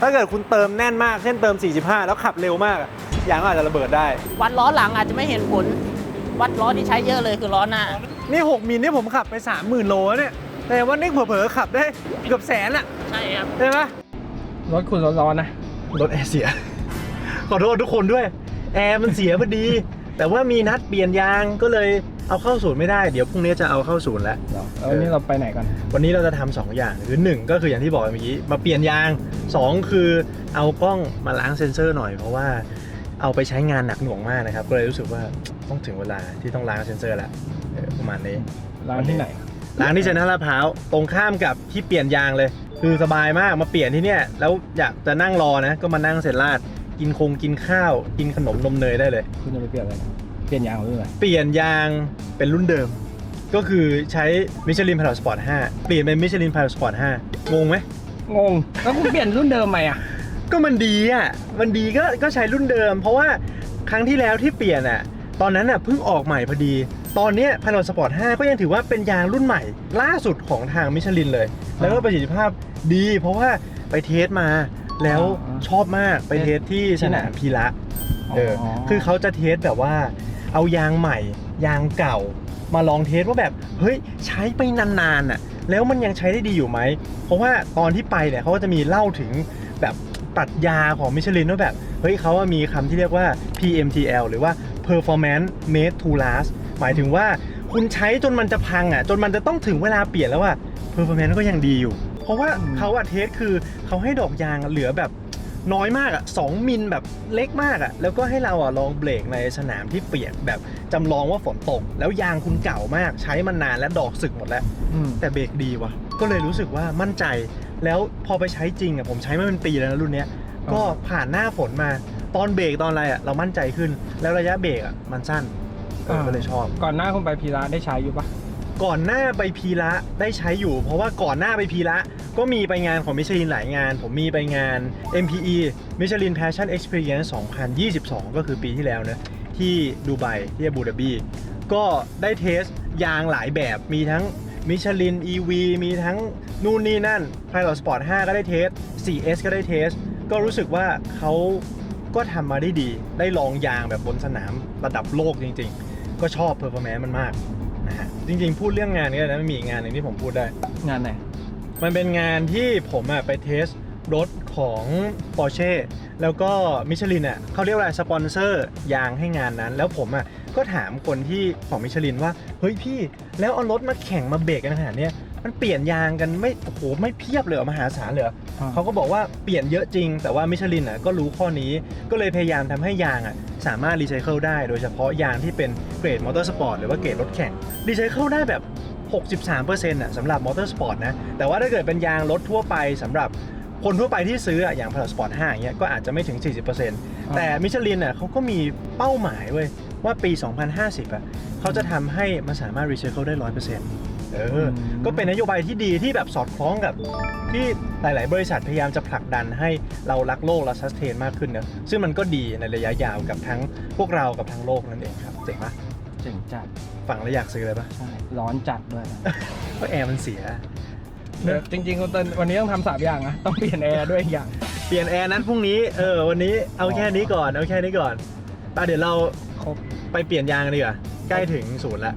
ถ้าเกิดคุณเติมแน่นมาก เช่นเติม 45 แล้วขับเร็วมากอะยางก็อาจจะระเบิดได้ วัดล้อหลังอาจจะไม่เห็นผล วัดล้อที่ใช้เยอะเลยคือล้อหน้า นี่ 6มิลนี่ผมขับไป 30,000 โลแล้วเนี่ย แต่ว่านี่เผลอๆขับได้เกือบแสนอะใช่ครับ ใช่ไหมรถคุณร้อนๆนะ รถแอร์เสีย ขอโทษทุกคนด้วย แอร์มันเสียพอดี แต่ว่ามีนัดเปลี่ยนยางก็เลย เอาเข้าศูนย์ไม่ได้เดี๋ยวพรุ่งนี้จะเอาเข้าศูนย์แล้วแล้ววันนี้เราไปไหนกันวันนี้เราจะทำสองอย่างคือหนึ่งก็คืออย่างที่บอกเมื่อกี้มาเปลี่ยนยางสองคือเอากล้องมาล้างเซ็นเซอร์หน่อยเพราะว่าเอาไปใช้งานหนักหน่วงมากนะครับ ก็เลยรู้สึกว่าต้องถึงเวลาที่ต้องล้างเซ็นเซอร์แล้วเออประมาณนี้ ร้านที่ไหนล้างที่เซ็นทรัลลาดพร้าวตรงข้ามกับที่เปลี่ยนยางเลย คือสบายมากมาเปลี่ยนที่เนี่ยแล้วอยากจะนั่งรอนะ ก็มานั่งเซ็นลาดกินคงกินข้าว กินขนมนมเนยได้เลย คุณจะไปเปลี่ยนอะไรนะ เปลี่ยนยางหรืออะไรเปลี่ยนยางเป็นรุ่นเดิม ก็คือใช้มิชลินพาราสปอร์ต5เปลี่ยนเป็นมิชลินพาราสปอร์ต5งงไหมงงแล้วคุณเปลี่ยนรุ่นเดิมไหมอะก็มันดีอะมันดีก็ก็ใช้รุ่นเดิม เพราะว่าครั้งที่แล้วที่เปลี่ยนอะตอนนั้นอะเพิ่งออกใหม่พอดี ตอนเนี้พาราสปอร์ต5ก็ยังถือว่าเป็นยางรุ่นใหม่ ล่าสุดของทางมิชลินเลย แล้วก็ประสิทธิภาพดี เพราะว่าไปเทสมาแล้วอ๋อชอบมากไปเทสที่สนามพีระเอออ๋อคือเขาจะเทสแบบว่า เอายางใหม่ ยางเก่า มาลองเทสว่าแบบเฮ้ยใช้ไปนานๆน่ะแล้วมันยังใช้ได้ดีอยู่ไหม เพราะว่าตอนที่ไปเนี่ยเขาก็จะมีเล่าถึงแบบปรัชญาของมิชลินว่าแบบเฮ้ยเขาามีคำที่เรียกว่า PMTL หรือว่า Performance Made to Last หมายถึงว่าคุณใช้จนมันจะพังอะจนมันจะต้องถึงเวลาเปลี่ยนแล้วอะ Performance ก็ยังดีอยู่ เพราะว่าเขาอะเทสคือเขาให้ดอกยางเหลือแบบ น้อยมากอะสองมิลแบบเล็กมากอะ แล้วก็ให้เราอะลองเบรกในสนามที่เปียกแบบจำลองว่าฝนตก แล้วยางคุณเก่ามาก ใช้มันนานและดอกสึกหมดแล้วอืมแต่เบรกดีว่ะ ก็เลยรู้สึกว่ามั่นใจ แล้วพอไปใช้จริงอะผมใช้มาเป็นปีแล้วนะรุ่นเนี้ยก็ผ่านหน้าฝนมาตอนเบรกตอนอะไรอะเรามั่นใจขึ้น แล้วระยะเบรกอะมันสั้นเออก็เลยชอบ ก่อนหน้าคุณไปพีระได้ใช้อยู่ปะก่อนหน้าไปพีระได้ใช้อยู่ เพราะว่าก่อนหน้าไปพีระ ก็มีไปงานของมิชลินหลายงาน ผมมีไปงาน MPE Michelin Passion Experience 2022 ก็คือปีที่แล้วเนะที่ดูไบที่อาบูดาบีก็ได้เทสยางหลายแบบมีทั้งมิชลิน EV มีทั้งนู่นนี่นั่น Pilot Sport 5 ก็ได้เทส 4S ก็ได้เทส ก็รู้สึกว่าเขาก็ทำมาได้ดี ได้ลองยางแบบบนสนามระดับโลกจริงๆ ก็ชอบ performance มันมากนะฮะจริงๆ พูดเรื่องงานนี้นะมันมีงานหนึ่งที่ผมพูดได้ งานไหน มันเป็นงานที่ผมอะไปเทสรถของ Porsche แล้วก็มิชลินอะเขาเรียกว่าอะไรสปอนเซอร์ยางให้งานนั้น แล้วผมอะก็ถามคนที่ของมิชลินว่า เฮ้ยพี่แล้วเอารถมาแข่งมาเบรกกันขนาดเนี้ยมันเปลี่ยนยางกันไม่โอ้โหไม่เพียบเลยเหรอมหาศาลเลยเหรออ่าเขาก็บอกว่าเปลี่ยนเยอะจริง แต่ว่ามิชลินอะก็รู้ข้อนี้ก็เลยพยายามทำให้ยางอะสามารถรีไซเคิลได้ โดยเฉพาะยางที่เป็นเกรดมอเตอร์สปอร์ตหรือว่าเกรดรถแข่งรีไซเคิลได้แบบ 63%อะสำหรับมอเตอร์สปอร์ตนะ แต่ว่าถ้าเกิดเป็นยางรถทั่วไปสำหรับคนทั่วไปที่ซื้ออะอย่างพาราสปอร์ต5อย่างเงี้ยก็อาจจะไม่ถึง 40%แต่มิชลินอะเขาก็มีเป้าหมายเว้ยว่าปี 2050อะเขาจะทำให้มันสามารถรีไซเคิลได้ 100%เออ ก็เป็นนโยบายที่ดีที่แบบสอดคล้องกับที่หลาย ๆ บริษัทพยายามจะผลักดันให้เรารักโลกและซัสเทนมากขึ้นเนอะซึ่งมันก็ดีในระยะยาวกับทั้งพวกเรากับทั้งโลกนั่นเองครับเจ๋งปะ เจ๋งจัดฟังแล้วอยากซื้อเลยปะใช่ร้อนจัดด้วยนะเพราะแอร์มันเสีย เดี๋ยวจริงๆคุณเติ้ลวันนี้ต้องทำสามอย่างนะต้องเปลี่ยนแอร์ด้วยอีกอย่าง เปลี่ยนแอร์นั้นพรุ่งนี้เออวันนี้เอาแค่นี้ก่อนเอาแค่นี้ก่อนไปเดี๋ยวเราครบ ไปเปลี่ยนยางกันดีกว่าใกล้ถึงศูนย์ละ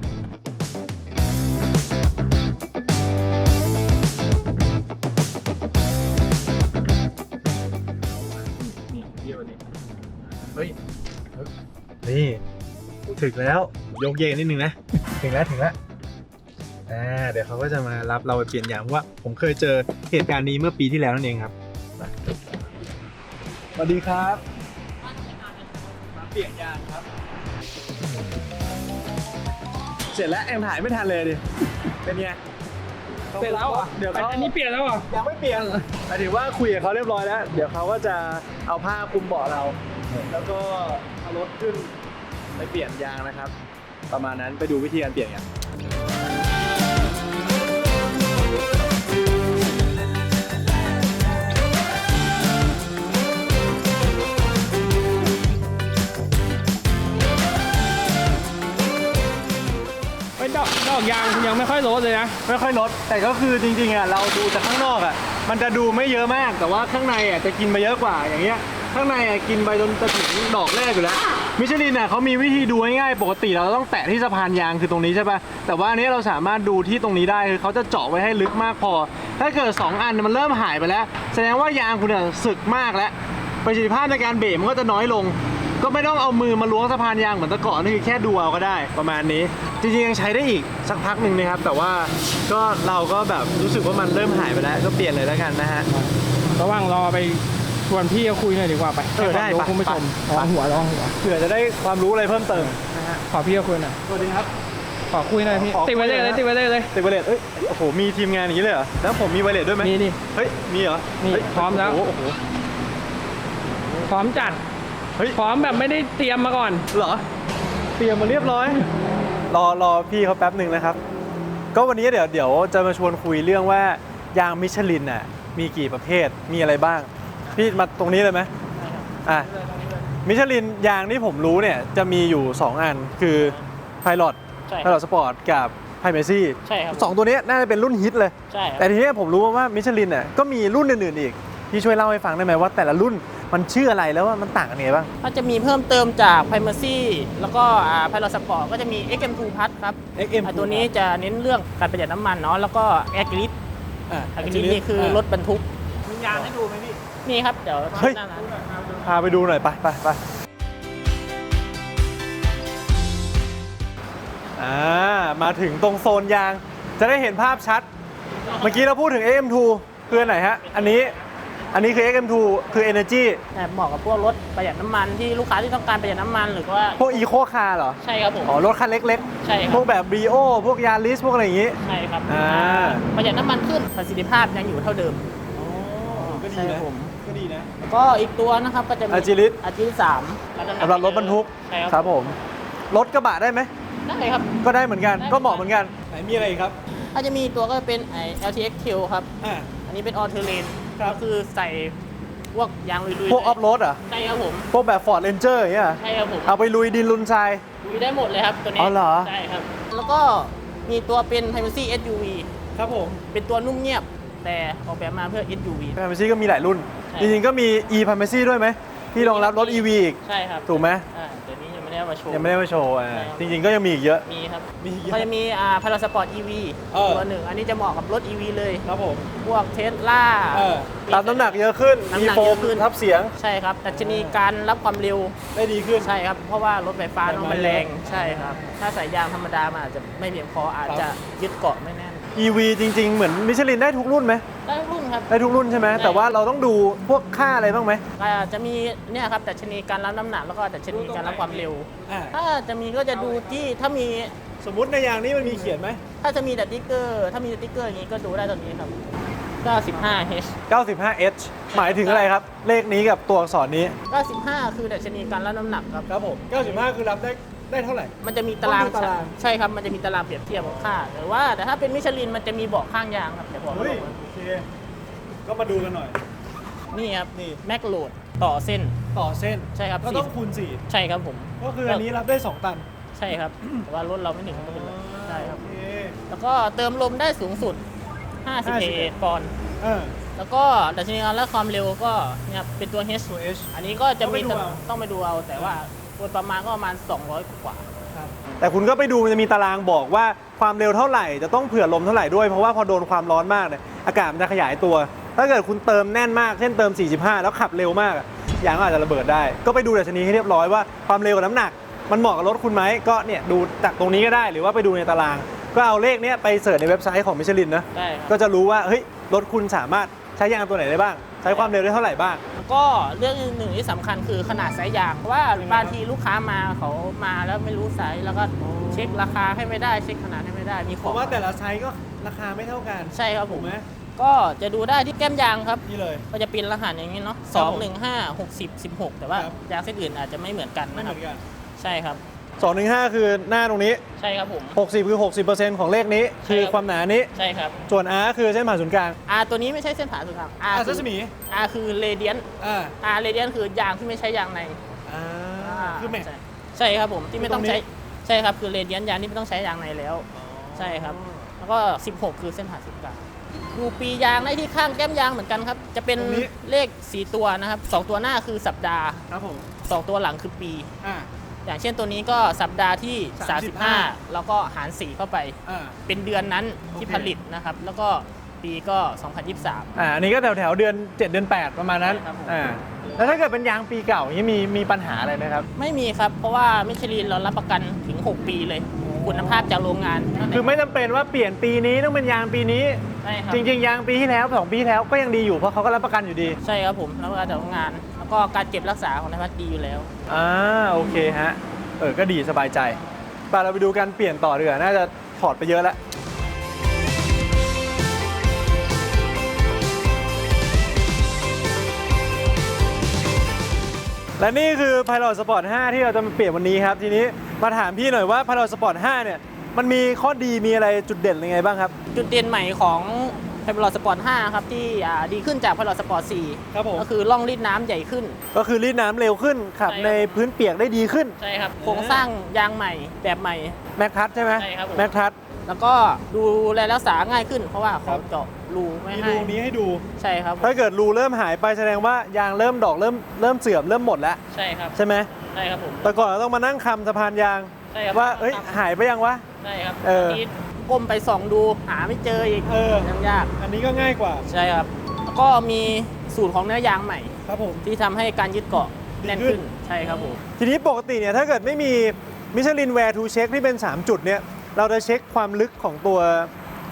นี่เยี่ยวันนี้เฮ้ย นี่ ถึงแล้วโยกเยกนิดนึงนะ ถึงแล้วถึงแล้วอ่าเดี๋ยวเขาก็จะมารับเราไปเปลี่ยนยางเพราะว่าผมเคยเจอเหตุการณ์นี้เมื่อปีที่แล้วนั่นเองครับไปสวัสดีครับมาเปลี่ยนยางครับ เสร็จแล้วแอมถ่ายไม่ทันเลยดิเป็นไงเสร็จแล้วเหรอะเดี๋ยวเขาอันนี้เปลี่ยนแล้วเหรอะยังไม่เปลี่ยนหมายถึงว่าคุยกับเขาเรียบร้อยแล้ว เดี๋ยวเขาก็จะเอาผ้าคลุมเบาะเรา แล้วก็เอารถขึ้น ไปเปลี่ยนยางนะครับ ประมาณนั้นไปดูวิธีการเปลี่ยนกันไม่ดอกดอกยางคุณยังไม่ค่อยลดเลยนะ ไม่ค่อยลด แต่ก็คือจริงๆอะเราดูจากข้างนอกอะมันจะดูไม่เยอะมากแต่ว่าข้างในอะจะกินไปเยอะกว่าอย่างเงี้ย ข้างในอะกินไปจนจะถึงดอกแรกอยู่แล้ว มิชลินอะเขามีวิธีดูง่ายๆปกติเราต้องแตะที่สะพานยางคือตรงนี้ใช่ปะแต่ว่าอันนี้เราสามารถดูที่ตรงนี้ได้คือเขาจะเจาะไว้ให้ลึกมากพอ ถ้าเกิด 2 อันมันเริ่มหายไปแล้ว แสดงว่ายางคุณอะสึกมากแล้วประสิทธิภาพในการเบรกมันก็จะน้อยลง ก็ไม่ต้องเอามือมาล้วงสะพานยางเหมือนแตะก่อนนี่คือแค่ดูเอาก็ได้ประมาณนี้ จริงๆยังใช้ได้อีกสักพักหนึ่งนะครับ แต่ว่าก็เราก็แบบรู้สึกว่ามันเริ่มหายไปแล้ว ก็เปลี่ยนเลยแล้วกันนะฮะ ระหว่างรอไป ชวนพี่เขาคุยหน่อยดีกว่าไปเออได้ให้ความรู้ไปคุณผู้ชมไประวังหัวระวังหัวเผื่อจะได้ความรู้อะไรเพิ่มเติมนะฮะขอพี่เขาคุยหน่อยสวัสดีครับ ขอคุยหน่อยพี่ขอคุยติดไว้เลยหน่อยเลยนะ ติดไว้เลยเลยติดไวเลสเอ้ยโอ้โหมีทีมงานอย่างนี้เลยเหรอแล้วผมมีไวเลสด้วยไหมมีดิเฮ้ยมีเหรอมีเฮ้ยพร้อมแล้วโอ้โหโอ้โห พร้อมจัดเฮ้ย พร้อมแบบไม่ได้เตรียมมาก่อน เหรอเตรียมมาเรียบร้อย รอรอพี่เขาแป๊บหนึ่งนะครับ ก็วันนี้เดี๋ยวเดี๋ยวจะมาชวนคุยเรื่องว่ายางมิชลินน่ะมีกี่ประเภทมีอะไรบ้าง พี่มาตรงนี้เลยไหมอะมิชลินยางที่ผมรู้เนี่ยจะมีอยู่ 2 อันคือ Pilot ใช่ค Pilot รับ Sport กับ p i m a c y ใช่ครับสองตัวเนี้ยน่าจะเป็นรุ่นฮิตเลย ใช่ครับแต่ทีนี้ผมรู้ว่ามิชลินน่ะก็มีรุ่นอื่นๆอีก พี่ช่วยเล่าให้ฟังได้ไหมว่าแต่ละรุ่นมันชื่ออะไรแล้วว่ามันต่างกันยังไงบ้างถ้าจะมีเพิ่มเติมจาก Primacy แล้วก็อ่า Pilot Sport ก็จะมี XM2 Plus ครับ XM2 อ่าตัวนี้จะเน้นเรื่องการประหยัดน้ำมันเนาะแล้วก็ a g r i d อะ a g r i d นี่คือรถบรรทุก มียางให้ดูไหมพี่ นี่ครับ เดี๋ยวเฮ้ย หน้าร้านพาไปดูหน่อยไปไปไปอ่ามาถึงตรงโซนยาง จะได้เห็นภาพชัด เมื่อกี้เราพูดถึง AM2 คืออนไหนฮะ อันนี้อันนี้คือ XM2 คือ Energy แต่เหมาะกับพวกรถประหยัดน้ำมันที่ลูกค้าที่ต้องการประหยัดน้ำมันหรือว่า พวก Eco Car เหรอ ใช่ครับผม อ๋อ รถคันเล็กใช่คๆพรัวบ กแบบ Brio พวก Yaris พวกอะไรอย่างงี้ ใช่ครับอ่า ประหยัดน้ำมันขึ้นประสิทธิภาพยังอยู่เท่าเดิม ก็ดีใช่นะผม ก็ดีนะ ก็อีกตัวนะครับก็จะมี Agility อาจิลิสามสำหรับรถบรรทุกใช่ครับครับผมรถกระบะได้ไหมได้ครับ ก็ได้เหมือนกัน ได้ ก็เหมาะเหมือนกัน ไหนมีอะไรอีกครับ ถ้าจะมีตัวก็เป็นไอ LTX Q ครับ อ่า อันนี้เป็นออ t เทเลนครับ ก็คือใส่พวกยางลุยๆพวกออฟโรดอะ ใช่ครับผมพวกแบบ Ford Ranger อย่างเงี้ยใช่ครับผมเอาไปลุยดินลุนทราย ลุยได้หมดเลยครับตัวนี้อ๋อเหรอ ใช่ครับ แล้วก็มีตัวเป็น p r i m a c y SUV ครับผม เป็นตัวนุ่มเงียบ แต่ออกแบบมาเพื่อ SUV พาเมซี่ก็มีหลายรุ่น ใช่ จริงๆก็มี e p a m e c y ด้วยไหมที่รองรับรถ EV อีก ใช่ครับถูกไหม อ่าเดี๋ยวนี้ยังไม่ได้เอามาโชว์ ยังไม่ได้มาโชว์อะใช่ครับ จริง ๆ ก็ยังมีอีกเยอะ มีครับมีอีกเยก็อะจะมีอ่า Pilot Sport EV เออ ตัวหนึ่งอันนี้จะเหมาะกับรถ EV เลย ครับผม พวกเทสลารับน้ำหนักเยอะขึ้น น้ำมีหนักโฟเยมอะขึ้น ทับเสียงใช่ครับดัชนีการรับความเร็ว ได้ดีขึ้น ใช่ครับ เพราะว่ารถไฟฟ้าแต่เนอะมัมันนแรแรงงใช่ครับ ถ้าใส่ยางธรรมดามันอาจจะไม่เพียงพออาจครับจะยึดเกาะไม่แน่น EV จริง ๆ เหมือนมิชลินได้ทุกรุ่นไหมได้รุ่นครับได้ทุกรุ่นใช่ไหมได้แต่ว่าเราต้องดูพวกค่าอะไรบ้างไหมอ่าจะมีเนี่ยครับดัชนีการรับน้ำหนักแล้วก็ดัชนีการรับความเร็ว อ่าถ้าจะมีก็จะดูที่ถ้ามีสมมติในยางนี้มันมีเขียนไหมถ้าจะมีแต่ติ๊กเกอร์ ถ้ามีแต่ติ๊กเกอร์อย่างนี้ก็ดูได้ตรงนี้ครับ 95H 95H หมายถึงอะไรครับ เลขนี้กับตัวอักษรนี้95 คือดัชนีการรับน้ำหนักครับ ครับผม 95 คือรับได้ ได้เท่าไหร่ มันจะมีตารางต้องดูตาราง ใช่ครับ มันจะมีตารางเปรียบเทียบกับค่าแต่ว่าแต่ถ้าเป็นมิชลินมันจะมีเบาะข้างยางครับเดี๋ยวบอกเฮ้ยโอเค ก็มาดูกันหน่อย นี่ครับนี่ แม็กโหลดต่อเส้น ต่อเส้นใช่ครับ ก็ต้องคูณใช่ครับผม4ก็คืออันนี้รับได้ 2 ตันใช่ครับแต่ว่ารถเราไม่ถึงก็เป็นไรใช่ครับ โอเค แล้วก็เติมลมได้สูงสุด 50 51ปอนด์เออ แล้วก็ดัชนีการและความเร็วก็เนี่ยเป็นตัว H ตัว H อันนี้ก็จะมีต้องไปดูเอา ต้องไปดูเอาแต่ว่า ตัวประมาณก็ประมาณ 200 กว่า แต่คุณก็ไปดูมันจะมีตารางบอกว่าความเร็วเท่าไหร่จะต้องเผื่อลมเท่าไหร่ด้วยเพราะว่าพอโดนความร้อนมากเนี่ยอากาศมันจะขยายตัว ถ้าเกิดคุณเติมแน่นมากเช่นเติม 45 แล้วขับเร็วมากอะยางก็อาจจะระเบิดได้ ก็ไปดูดัชนีให้เรียบร้อยว่าความเร็วกับน้ำหนัก มันเหมาะกับรถคุณไหมก็เนี่ยดูจากตรงนี้ก็ได้หรือว่าไปดูในตาราง ก็เอาเลขเนี้ยไปเสิร์ชในเว็บไซต์ของมิชลินนะได้ครับ ก็จะรู้ว่าเฮ้ยรถคุณสามารถใช้ยางตัวไหนได้บ้าง ใช้ความเร็วได้เท่าไหร่บ้างแล้ว ก็เรื่องหนึ่งที่สำคัญคือขนาดสายยางเพราะว่าบางทีลูกค้ามาเขามาแล้วไม่รู้ไซส์แล้วก็เช็คราคาให้ไม่ได้เช็คขนาดให้ไม่ได้มีขเพองราะว่าแต่ละไซส์ก็ราคาไม่เท่ากันใช่ครับผถูมกไหมก็จะดูได้ที่แก้มยางครับ นี่เลย ก็จะเป็นรหัสอย่างนี้เนาะคสรับองผมหนึ่งห้าหกสิบสิบหกแต่ว่าครับ ยางเส้นอื่นอาจจะไม่เหมือนกันไม่นะเหครัมืบอนกัน ใช่ครับ 2 1 5 คือหน้าตรงนี้ ใช่ครับผม 60 คือ 60%ของเลขนี้ คือใช่ครับความหนานี้ ใช่ครับ ส่วน R คือเส้นผ่านศูนย์กลาง R ตัวนี้ไม่ใช่เส้นผ่าศูนย์กลาง R อ่าคืเส้นสมี R คือเรเดียนอ่า R เรเดียนคือยางที่ไม่ใช้ยางในอ่าคือแม็กใช่ใช่ครับผมที่ไม่ต้องคือตรงนี้ใช้ใช่ครับคือเรเดียนยางที่ไม่ต้องใช้ยางในแล้ว ใช่ครับ แล้วก็ 16 คือเส้นผ่าศูนย์กลางดูปียางได้ที่ข้างแก้มยางเหมือนกันครับ จะเป็นตรงนี้เลข 4 ตัวนะครับสองตัวหน้าคือสัปดาห์ครับผมสองตัวหลังคือปีอ่า อย่างเช่นตัวนี้ก็สัปดาห์ที่35 35 แล้วก็หาร 4 เข้าไป อ่า เป็นเดือนนั้นที่โอเค ผลิตนะครับ แล้วก็ปีก็ 2023 อ่าอันนี้ก็แถวแถวๆเดือน 7 เดือน 8 ประมาณนั้นใช่ครับผม อ่าแล้วถ้าเกิดเป็นยางปีเก่าอย่างนี้มีมีปัญหาอะไรไหมครับ ไม่มีครับ เพราะว่ามิชลินเรารับประกันถึง 6 ปีเลย คุณภาพจากโรงงานคือไม่จำเป็นว่าเปลี่ยนปีนี้ต้องเป็นยางปีนี้ ใช่ครับจริง ๆ ยางปีที่แล้วสองปีที่แล้วก็ยังดีอยู่เพราะเขาก็รับประกันอยู่ดี ใช่ครับผมรับประกันจากโรงงานแล้ว ก็การเก็บรักษาของนายพัฒน์ดีอยู่แล้ว อ่าโอเคฮะ เออก็ดีสบายใจไปเราไปดูกันเปลี่ยนต่อดีกว่าน่าจะถอดไปเยอะแล้ว และนี่คือ Pilot Sport 5 ที่เราจะมาเปลี่ยนวันนี้ครับ ทีนี้มาถามพี่หน่อยว่า Pilot Sport 5 เนี่ย มันมีข้อดีมีอะไรจุดเด่นยังไงบ้างครับ จุดเด่นใหม่ของไพลอตสปอร์ต5ครับที่อ่าดีขึ้นจากไพลอตสปอร์ตครับผม 4ก็คือล่องรีดน้ำใหญ่ขึ้น ก็คือรีดน้ำเร็วขึ้นขับใช่ครับ ในพื้นเปียกได้ดีขึ้น ใช่ครับโครงสร้างยางใหม่แบบใหม่ แม็กทัชใช่ไหมใช่ครับผม แม็กทัชแล้วก็ดูแลรักษาง่ายขึ้น เพราะว่าเขาเจาะรูไม่มีให้รูนี้ให้ดู ใช่ครับผมถ้าเกิดรูเริ่มหายไปแสดงว่ายางเริ่มดอกเริ่มเริ่มเสื่อมเริ่มหมดแล้วใช่ครับ ใช่ไหมใช่ครับผม แต่ก่อนเราต้องมานั่งคำสะพานยาง ใช่ครับว่าเอ้ยหายไปยังวะ ใช่ครับเออทีนี้ ก้มไปส่องดูหาไม่เจออีกเออ ยังยาก อันนี้ก็ง่ายกว่า ใช่ครับ แล้วก็มีสูตรของเนื้อยางใหม่ ครับผม ที่ทำให้การยึดเกาะแน่นดีขึ้ขึ้นนใช่ครับผม ทีนี้ปกติเนี่ยถ้าเกิดไม่มีมิชลินแวร์ทูเช็คที่เป็น 3 จุดเนี่ยเราจะเช็คความลึกของตัว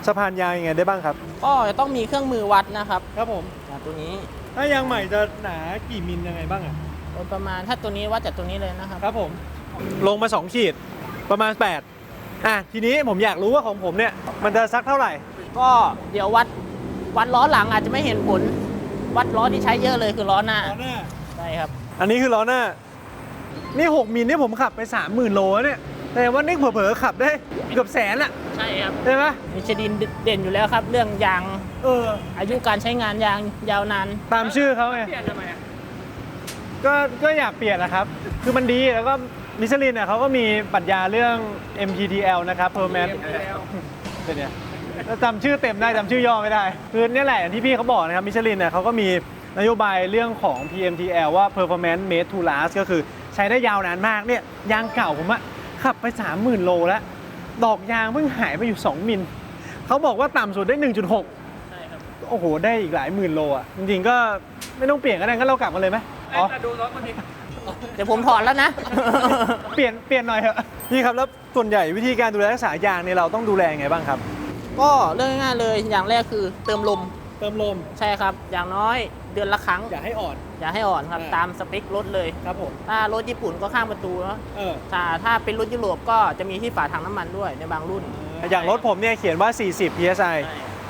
สะพานยางยังไงได้บ้างครับ ก็จะต้องมีเครื่องมือวัดนะครับครับผมอ่าตัวนี้ถ้ายางใหม่จะหนากี่มิลยังไงบ้างอะโดยประมาณถ้าตัวนี้วัดจากตัวนี้เลยนะครับ ครับผม ลงมา 2 ขีดประมาณ 8 อะทีนี้ผมอยากรู้ว่าของผมเนี่ย มันจะสักเท่าไหร่ ก็เดี๋ยววัดวัดล้อหลังอาจจะไม่เห็นผล วัดล้อที่ใช้เยอะเลยคือล้อหน้าล้อหน้าใช่ครับ อันนี้คือล้อหน้า นี่ 6มิลนี่ผมขับไป 30,000 โลแล้วเนี่ยแต่ว่านี่เผลอๆขับได้เกือบแสนอะใช่ครับใช่ไหมมิชลินเด่นอยู่แล้วครับ เรื่องยางเออ อายุการใช้งานยางยาวนานตามชื่อเขาไงเปลี่ยนทำไมก็ก็อยากเปลี่ยนนะครับ คือมันดีแล้วก็ มิชลินเนี่ยเขาก็มีปรัชญาเรื่อง MTTL นะครับ Performance เป็นเนี่ยจำชื่อเต็มได้จำชื่อย่อไม่ได้ คือเนี่ยแหละอย่างที่พี่เขาบอกนะครับมิชลินเนี่ยเขาก็มีนโยบายเรื่องของ PMTL ว่า Performance Made to Last ก็คือใช้ได้ยาวนานมากเนี่ยยางเก่าผมอะขับไป 30,000 โลแล้ว ดอกยางเพิ่งหายไปอยู่ 2 มิลเขาบอกว่าต่ำสุดได้ 1.6 ใช่ครับ โอ้โห ได้อีกหลายหมื่นโลอะจริงๆก็ไม่ต้องเปลี่ยนก็ได้ก็เรากลับมาเลยไหมอ๋อดูรถมันดิ เดี๋ยวผมถอดแล้วนะ เปลี่ยนเปลี่ยนหน่อยเถอะพี่ครับแล้วส่วนใหญ่วิธีการดูแลรักษายางเนี่ยเราต้องดูแลยังไงบ้างครับ ก็เรื่องง่ายๆเลยอย่างแรกคือเติมลมเติมลม ใช่ครับ อย่างน้อยเดือนละครั้ง อย่าให้อ่อน อย่าให้อ่อนครับ อ่า ตามสเปครถเลย ครับผมถ้ารถญี่ปุ่นก็ข้างประตูเนาะเออ ถ้าถ้าเป็นรถยุโรปก็จะมีที่ฝาถังน้ำมันด้วยในบางรุ่นอย่างรถผมเนี่ยเขียนว่า 40 psi ใช่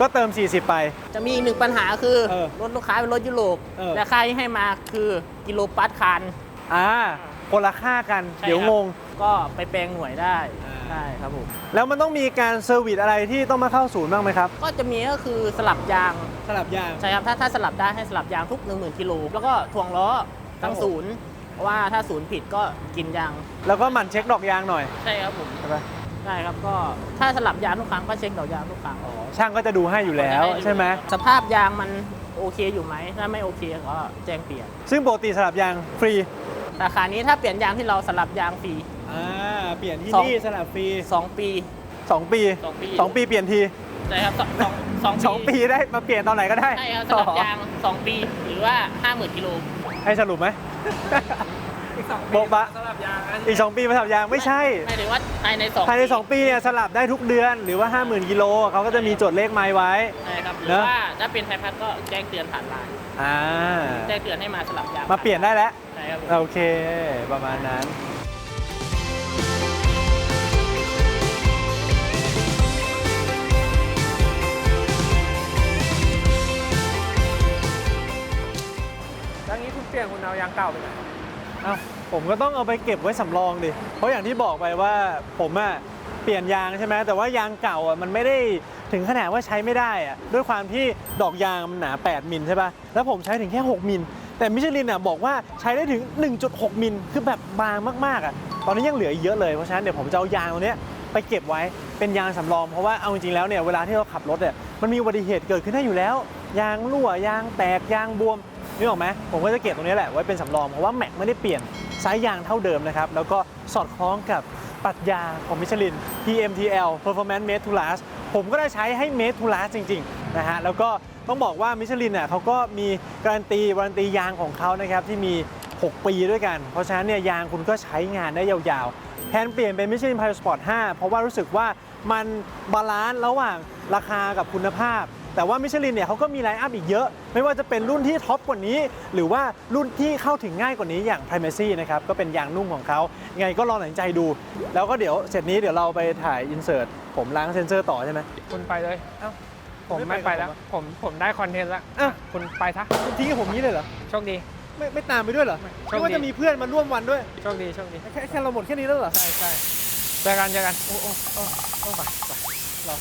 ก็เติม 40 ไป จะมีอีกหนึ่งปัญหาคือ เออรถลูกค้าเป็นรถยุโรปเออ แต่ค่าที่ให้มาคือกิโลปัตคาน อ่าคนละค่ากัน ใช่เดี๋ยวครับ งง ก็ไปแปลงหน่วยได้อ่า ใช่ครับผมแล้วมันต้องมีการเซอร์วิสอะไรที่ต้องมาเข้าศูนย์บ้างไหมครับ ก็จะมีก็คือสลับยางสลับยาง ใช่ครับถ้าถ้าสลับได้ให้สลับยางทุก 1 0,000กิโลแล้วก็ถ่วงล้อทั้งครับผม ศูนย์เพราะว่าถ้าศูนย์ผิดก็กินยางแล้วก็หมั่นเช็คดอกยางหน่อยใช่ครับผมใช่ปะใช่ครับก็ถ้าสลับยางทุกครั้งก็เช็คดอกยางทุกครั้งช่างก็จะดูให้อยู่แล้วใช่ไหมสภาพยางมันโอเคอยู่ไหมถ้าไม่โอเคก็แจ้งเปลี่ยนซึ่งปกติสลับยางฟรี สาขานี้ถ้าเปลี่ยนยางที่เราสลับยางฟรี อ่าเปลี่ยนที่สอง นี่สลับฟรี2 ปี สองปีสองปี สองปีเปลี่ยนทีใช่ครับสองสองสองสองปีได้มาเปลี่ยนตอนไหนก็ได้ใช่ครับสลับยาง 2 ปีหรือว่า 50,000กิโลให้สรุปไหม อีกสองปีโบ๊ะบะ สลับยางนะอีก2ปีมาสลับยางไม่ใช่ ไม่ถึงว่าภายใน2ภายใน 2 ปีเนี่ยสลับได้ทุกเดือนหรือว่า 50,000กิโลเขาก็จะมีจดเลขไม้ไว้ ใช่ครับหรืเนออะ ว่าถ้าเป็นไทยพัดก็แจ้งเตือนผ่านไลน์อ่า แจ้งเตือนให้มาสลับยางมาเปลี่ยนได้แล้วใช่ ครับผมโอเค ประมาณนั้น แล้วงี้คุณเปลี่ยนคุณเอายางเก่าไปไหนเอ้าผมก็ต้องเอาไปเก็บไว้สำรองดิ เพราะอย่างที่บอกไปว่าผมอะเปลี่ยนยางใช่ไหมแต่ว่ายางเก่าอะมันไม่ได้ถึงขนาดว่าใช้ไม่ได้อะด้วยความที่ดอกยางมันหนา 8มิลใช่ป่ะ แล้วผมใช้ถึงแค่ 6มิล แต่มิชลินอะบอกว่าใช้ได้ถึง 1.6 มิล คือแบบบางมากๆอะ ตอนนี้ยังเหลืออีกเยอะเลย เพราะฉะนั้นเดี๋ยวผมจะเอายางตรงเนี้ยไปเก็บไว้เป็นยางสำรอง เพราะว่าเอาจริงๆแล้วเนี่ยเวลาที่เราขับรถเนี่ยมันมีอุบัติเหตุเกิดขึ้นได้อยู่แล้ว ยางรั่วยางแตกยางบวมนึกออกไหมผมก็จะเก็บตรงนี้แหละไว้เป็นสำรองเพราะว่าแม็กไม่ได้เปลี่ยนไซส์ยางเท่าเดิมนะครับแล้วก็สอดคล้องกับปรัชญาของมิชลิน PMTL Performance Made to Last ผมก็ได้ใช้ให้ Made to Last จริงๆนะฮะแล้วก็ ต้องบอกว่ามิชลินเนี่ยเขาก็มีการันตีวารันตียางของเขานะครับที่มี 6 ปีด้วยกัน เพราะฉะนั้นเนี่ยยางคุณก็ใช้งานได้ยาวๆ แทนเปลี่ยนเป็น Michelin Pilot Sport 5เพราะว่ารู้สึกว่ามันบาลานซ์ระหว่างราคากับคุณภาพ แต่ว่ามิชลินเนี่ยเขาก็มีไลน์อัพอีกเยอะ ไม่ว่าจะเป็นรุ่นที่ท็อปกว่านี้ หรือว่ารุ่นที่เข้าถึงง่ายกว่านี้อย่าง Primacy นะครับก็เป็นยางนุ่มของเขายังไงก็ลองตัดสินใจดู แล้วก็เดี๋ยวเสร็จนี้เดี๋ยวเราไปถ่ายอินเสิร์ตผมล้างเซนเซอร์ต่อใช่ไหมคุณไปเลย เอ้า ผมไม่ไม่ไปไปกับแล้ว ผมผมได้คอนเทนต์แล้วอ้าวคุณไปซะคุณทิ้งกับผมนี้เลยเหรอโชคดี ไม่ไม่ตามไปด้วยเหรอโชคดีไม่ว่าจะมีเพื่อนมาร่วมวันด้วยโชคดีโชคดี แค่แค่เราหมดแค่นี้แล้วเหรอใช่ใช่เจอกันเจอกันโอ้โอ้โอ้โอ้ไปไปเรา